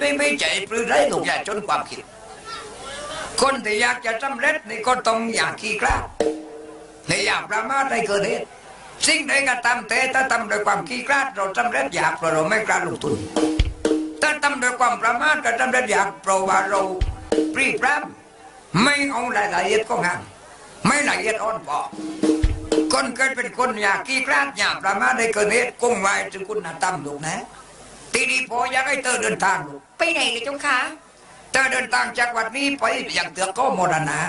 ไม่ไม่ใจปลื้มไรลูกอย่าจนความคิด คนที่อยากจะสำเร็จนี่ก็ต้องอยากขี้กล้าในอยากประมาทในเกิดเหตุสิ่งใดก็ตามแต่ถ้าทำด้วยความขี้กล้าเราสำเร็จอยากเพราะเราไม่กล้าลงทุนถ้าทำด้วยความประมาทก็สำเร็จอยากเพราะว่าเราปรีพร้ำไม่เอารายละเอียดของงานไม่ละเอียดอ่อนพอคนเกิดเป็นคนอยากขี้กล้าอยากประมาทในเกิดเหตุคงไว้ถึงคุณธรรมลูกนะ ทีนี้พออยากให้เธอเดินทางลูกไปไหนเลยเจ้าคะเธอเดินทางจากวัดนี้ไปอย่างเตือกก็มรณะ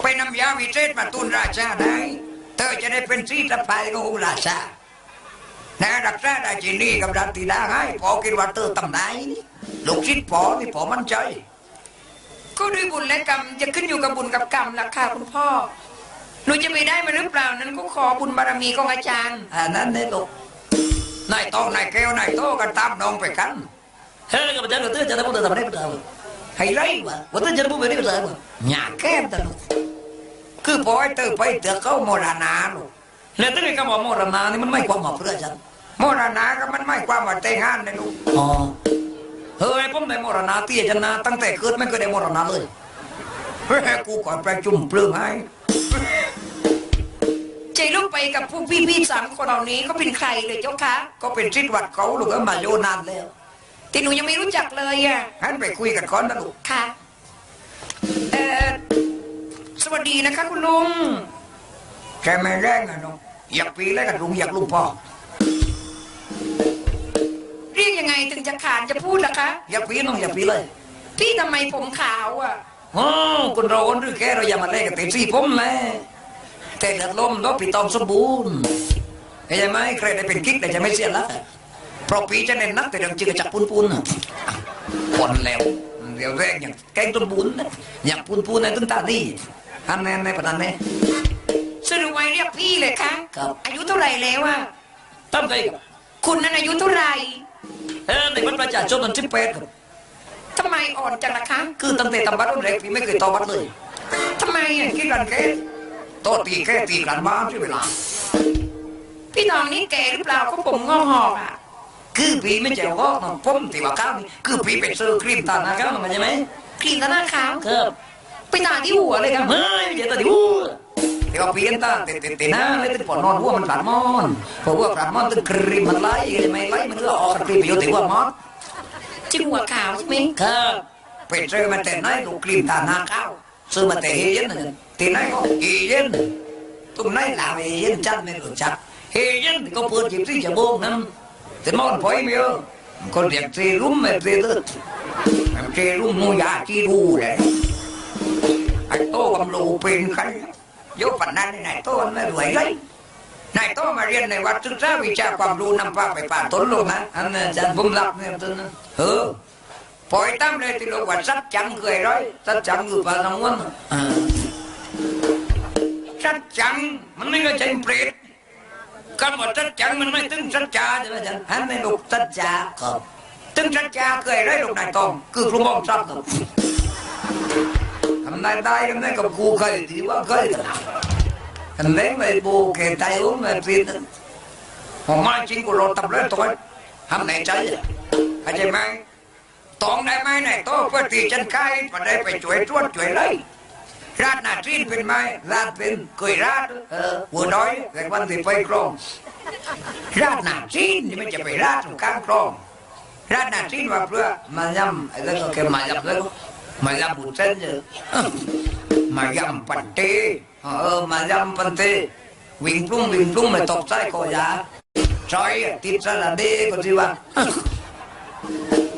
ไปนำยาวิเศษมาตุนราชาได้เธอจะได้เป็นสีสะพายขององค์ราชานะรักษาได้จีนี่กับรัตติดาให้พอคิดว่าเธอทำได้ลูกชิดพอนี่พอมั่นใจก็ด้วยบุญและกรรมจะขึ้นอยู่กับบุญกับกรรมล่ะค่ะคุณพ่อหนูจะไปได้มาหรือเปล่านั้นก็ขอบุญบารมีของอาจารย์อันนั้นเนี่ยลูก นายโตนายแก้วนายโตกันตามน้องไปกันเฮ้ยกับอาจารย์ก็เตือนจะได้พูดแต่ทำได้ก็ได้ให้ไรวะว่าเตือนจะได้พูดแบบนี้ก็ได้หยาแก้มตลกคือพอให้เธอไปเตือเขาโมรณะลูกแล้วตั้งแต่คำว่ามรณะนี่มันไม่ความหมายเพื่ออาจารย์มรณะก็มันไม่ความว่าแต่งงานนะลูกอ๋อเฮ้ยผมได้มรณะเตี้ยจันนะตั้งแต่เกิดไม่เคยได้โมรณะเลยเฮ้ยกูก่อนประชุมเปลืองให้ ใจลูกไปกับพวกพี่ๆสามคนเหล่านี้เขาเป็นใครเลยเจ้าคะก็เป็นชิดวัดเขาลูกก็มาโยนานแล้วแต่หนูยังไม่รู้จักเลยอะหันไปคุยกันก่อนนะลูกค่ะเอ่อสวัสดีนะคะ คุณลุงแค่ไม่แรงอะน้องอยากปีแล้วกันลุงอยากลุงพ่อเรียกยังไงถึงจะขานจะพูดล่ะคะอยากปีน้องอยากปีเลย พี่ทำไมผมขาวอะอ๋อคนเราคนหรือแค่เราอย่ามาเล่นกันเต็มที่ผมแม่ แต่เลือดลมแล้วปีตองสมบูรณ์เข้าใจไหมใครได้เป็นกิ๊กแต่จะไม่เสียละเพราะปีจะเน้นนักแต่เรื่องจืดจากปุนปุนอะคนแล้วเดี๋ยวแรกอย่างแกงต้นบุญนะอย่างปุนปุนในต้นตาดีอันแน่ในปนันแน่สรุปไว้เรียกพี่เลยคะครับอายุเท่าไหร่แล้วอะตั้งใจกับคุณนั้นอายุเท่าไหร่เออในวันประชาชนมันสิบแปดครับทำไมอ่อนจังล่ะคะ คือตั้งแต่ทำบัตรรุ่นแรกพี่ไม่เคยต่อบัตรเลยทำไมอะคิดกันแค่ โตตีแค่ตีกันบ้านใช่เวลา พี่น้องนี่แก่หรือเปล่าก็ผมงอกหอกอะคือพี่ไม่เจ้าก็น้องผมตีว่าข้าวนี่คือพี่เป็นซื้อครีมตาหน้าข้าวมันใช่ไหมครีมตาหน้าขาวครับไปตาที่หัวเลยครับเฮ้ยเดี๋ยวตาดิวแต่ว่าพี่เห็นตาเตะเตะเตะหน้าเลยตึงปอดนอนหัวมันปลาดมอนเพราะว่าปลาดมอนตึงครีมมันไล่ไม่ไล่มันก็ออกครีมไปอยู่ที่หัวมอสจิหัวขาวใช่ไหมครับไปซื้อมาแต่ไหนดูครีมตาหน้าข้าวซื้อมาแต่เฮเย็นน่ะที่ไหนก็เฮเย็นตรงไหนลาวเฮเย็นจัดไม่รู้จักเฮเย็นก็เปิดจิบที่จะโบงนั้นแต่มอนพอยไม่เยอะคนเรียกเซรุ่มไม่เซเลือดเซรุ่มนูยาจีดูเลยไอ้โตกำลูเป็นใครยกปันนั้นไอ้โตมันไม่รวยเลยนายโตมาเรียนในวัดศึกษาวิชาความรู้นำพาไปป่าต้นโลกนะอันนั้นอาจารย์ผมรับเนี่ยต้นนั้นเออปล่อยตั้มเลยที่โลกวัดสัจจังเคยร้อยสัจจังอยู่ ป่าทางวันน่ะอ่าสัจจังมันไม่ใช่ใจเปรตคำว่าสัจจังมันไม่ถึงสัจจาใช่ไหมอาจารย์อันในลูกสัจจาครับถึงสัจจาเคยร้อยลูกนายต ตใจอุ้มไปปีนผมมาจริงกูรอตับเลยตัวทำไหนใจเข้าใจไหมตองได้ไหมไหนโตเพื่อตีฉันไก่มาได้ไปช่วยตรวจช่วยเลยราดหน้าจีนเป็นไหมราดเป็นเคยราดเออหัวน้อยแต่วันที่ไปคลองราดหน้าจีนนี่ไม่จะไปราดตรงกลางคลองราดหน้าจีนว่าเพื่อมายำไอ้เรื่องก็แค่มายำแล้วมายำบุญเส้นเยอะมายำปันเตเออมายำปันเตวิ่งปลุ้งวิ่งปลุ้งไม่ตกใจคอยาซอยติดสระเดก็สิว่าเฮ้ยไรบ้าเปรตเปรตห่างกันไม่ต่ำแม่อายเพี้ยนแม่ตำมันไม่ตำบุญไม่ตำสร้างแต่คำคอยเห็นโตหันที่ว่า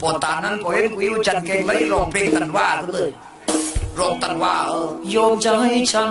แกงไหลมันตะไว้ปวดต